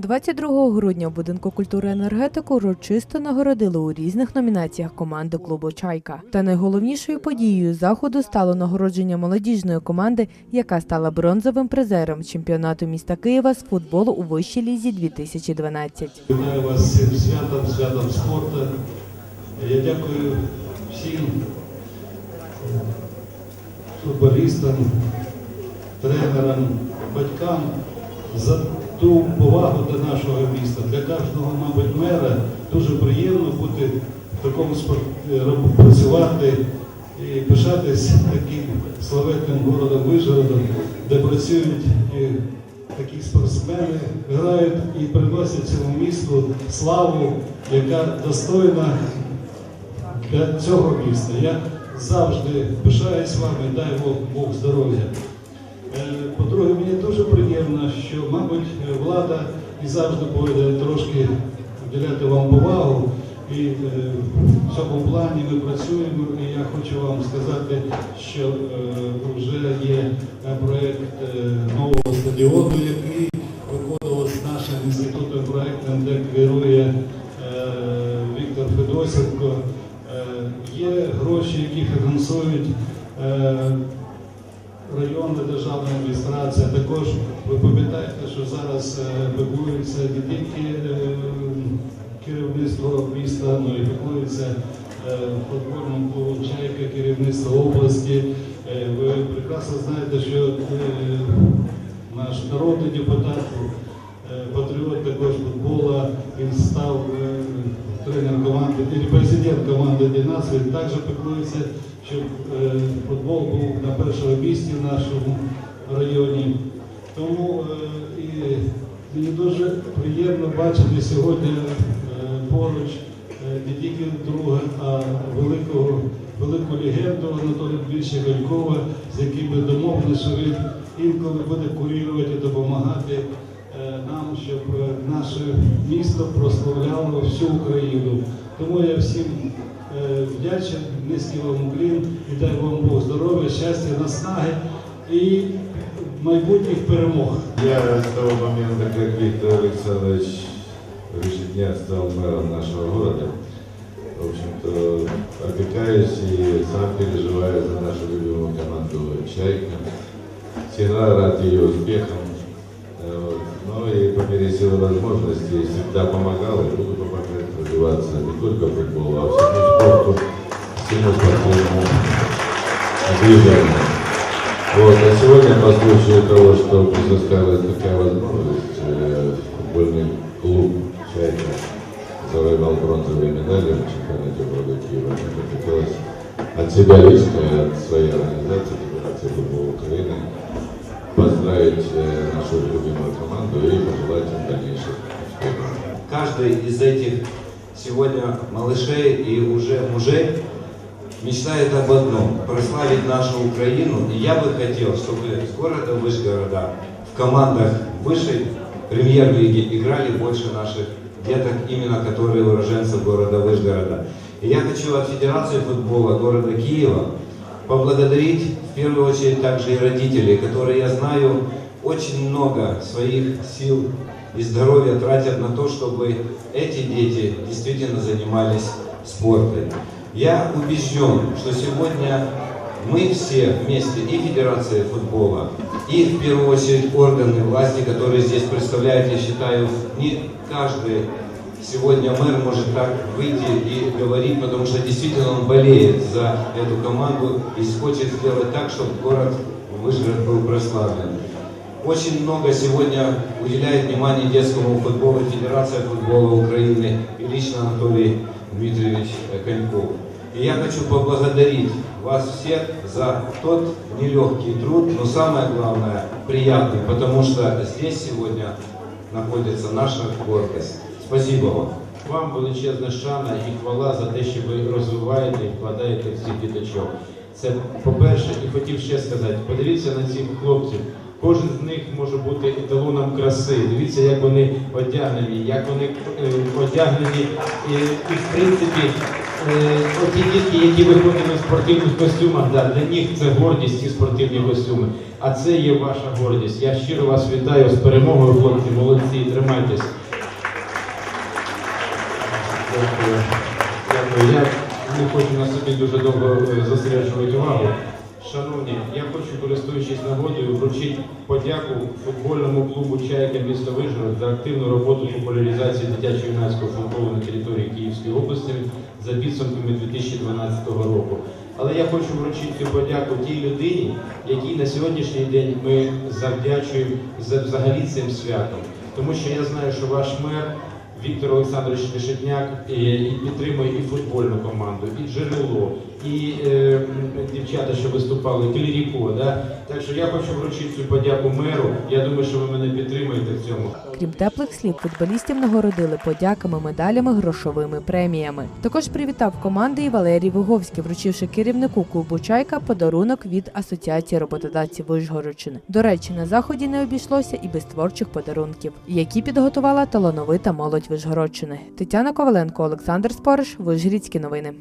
22 грудня в будинку культури енергетику урочисто нагородили у різних номінаціях команди клубу Чайка. Та найголовнішою подією заходу стало нагородження молодіжної команди, яка стала бронзовим призером чемпіонату міста Києва з футболу у вищій лізі 2012. Вітаю вас цим святом, святом спорту. Я дякую всім футболістам, тренерам, батькам за ту повагу до нашого міста. Для кожного, мабуть, мера дуже приємно бути в такому спорт, працювати і пишатись таким славетним городом Вижгородом, де працюють і такі спортсмени, грають і приносять цьому місту славу, яка достойна для цього міста. Я завжди пишаюсь вами, дай Бог, Бог здоров'я. Е, По-друге, мені дуже приємно, що, мабуть, влада і завжди буде трошки вділяти вам повагу. І е, в цьому плані ми працюємо. І я хочу вам сказати, що е, вже є проєкт е, нового стадіону, який виконувався нашим інститутом проєктом, де керує Віктор Федосенко. Є гроші, які фінансують районна державна адміністрація. Також ви пам'ятаєте, що зараз е, піклується не тільки е, керівництво міста, але і піклується е, клубом «Чайка», керівництво області. Е, Ви прекрасно знаєте, що е, наш народний депутат, е, патріот також футбола, він став е, тренером команди, і президент команди Дінас, він також піклується, щоб е, футбол був на першому місці в нашому районі. Тому е, і мені дуже приємно бачити сьогодні е, поруч не тільки друга, а великого, велику легенду Анатолія Дмитровича Галькова, з яким ми домовилися, що він інколи буде курувати і допомагати нам, щоб наше місто прославляло всю Україну. Тому я всім вдячний, низький вам уклін і дай вам Бог здоров'я, щастя, наснаги і майбутніх перемог. Я с того момента, как Виктор Александрович Решетняк стал мэром нашего города, в общем-то, опекаюсь и сам переживаю за нашу любимую команду «Чайка». Всегда рад ее успехам. Э, вот. Ну и по мере силы возможностей всегда помогал и буду помогать развиваться не только футболу, а всему спорту, всему спортивному движению. Вот, а сегодня по случаю того, что предоставилась такая возможность, э, футбольный клуб «Чайка» завоевал бронзовые медали на чемпионате города Киева. Мне хотелось от себя лично и от своей организации Федерации футбола Украины поздравить э, нашу любимую команду и пожелать им дальнейших успехов. Каждый из этих сегодня малышей и уже мужей мечтает об одном – прославить нашу Украину. И я бы хотел, чтобы с города Вышгорода в командах высшей премьер-лиги играли больше наших деток, именно которые уроженцы города Вышгорода. И я хочу от Федерации футбола города Киева поблагодарить в первую очередь также и родителей, которые, я знаю, очень много своих сил и здоровья тратят на то, чтобы эти дети действительно занимались спортом. Я убежден, что сегодня мы все вместе, и Федерация футбола, и в первую очередь органы власти, которые здесь представляют, я считаю, не каждый сегодня мэр может так выйти и говорить, потому что действительно он болеет за эту команду и хочет сделать так, чтобы город Вышгород был прославлен. Очень много сегодня уделяет внимание детскому футболу Федерация футбола Украины и лично Анатолий Дмитриевич э, Коньков. И я хочу поблагодарить вас всех за тот нелегкий труд, но самое главное, приятный, потому что здесь сегодня находится наша гордость. Спасибо вам. Вам величезна шана і хвала за те, що ви розвиваєте і вкладаєте в цих діточок. Це по-перше, і хотів ще сказати, подивіться на цих хлопців. Кожен з них може бути еталоном краси. Дивіться, як вони одягнені, як вони е, одягнені. І, і в принципі, е, оті дітки, які виходили в спортивних костюмах, да, для них це гордість ці спортивні костюми. А це є ваша гордість. Я щиро вас вітаю з перемогою, хлопці, молодці, тримайтесь. Дякую. Дякую. Я не хочу на собі дуже довго е, увагу. Шановні, я хочу, користуючись нагодою, вручити подяку футбольному клубу Чайка місто Вижгород за активну роботу популяризації дитячо-юнацького футболу на території Київської області за підсумками 2012 року. Але я хочу вручити подяку тій людині, якій на сьогоднішній день ми завдячуємо за взагалі цим святом. Тому що я знаю, що ваш мер Віктор Олександрович Решетняк і, і підтримує і футбольну команду, і джерело, і е, дівчата, що виступали, Кліріко. Да? Так що я хочу вручити цю подяку меру. Я думаю, що ви мене підтримуєте в цьому. Крім теплих слів, футболістів нагородили подяками, медалями, грошовими преміями. Також привітав команди і Валерій Виговський, вручивши керівнику клубу Чайка подарунок від Асоціації роботодавців Вишгородщини. До речі, на заході не обійшлося і без творчих подарунків, які підготувала талановита молодь Вишгородщини. Тетяна Коваленко, Олександр Спориш, Вишгородські новини.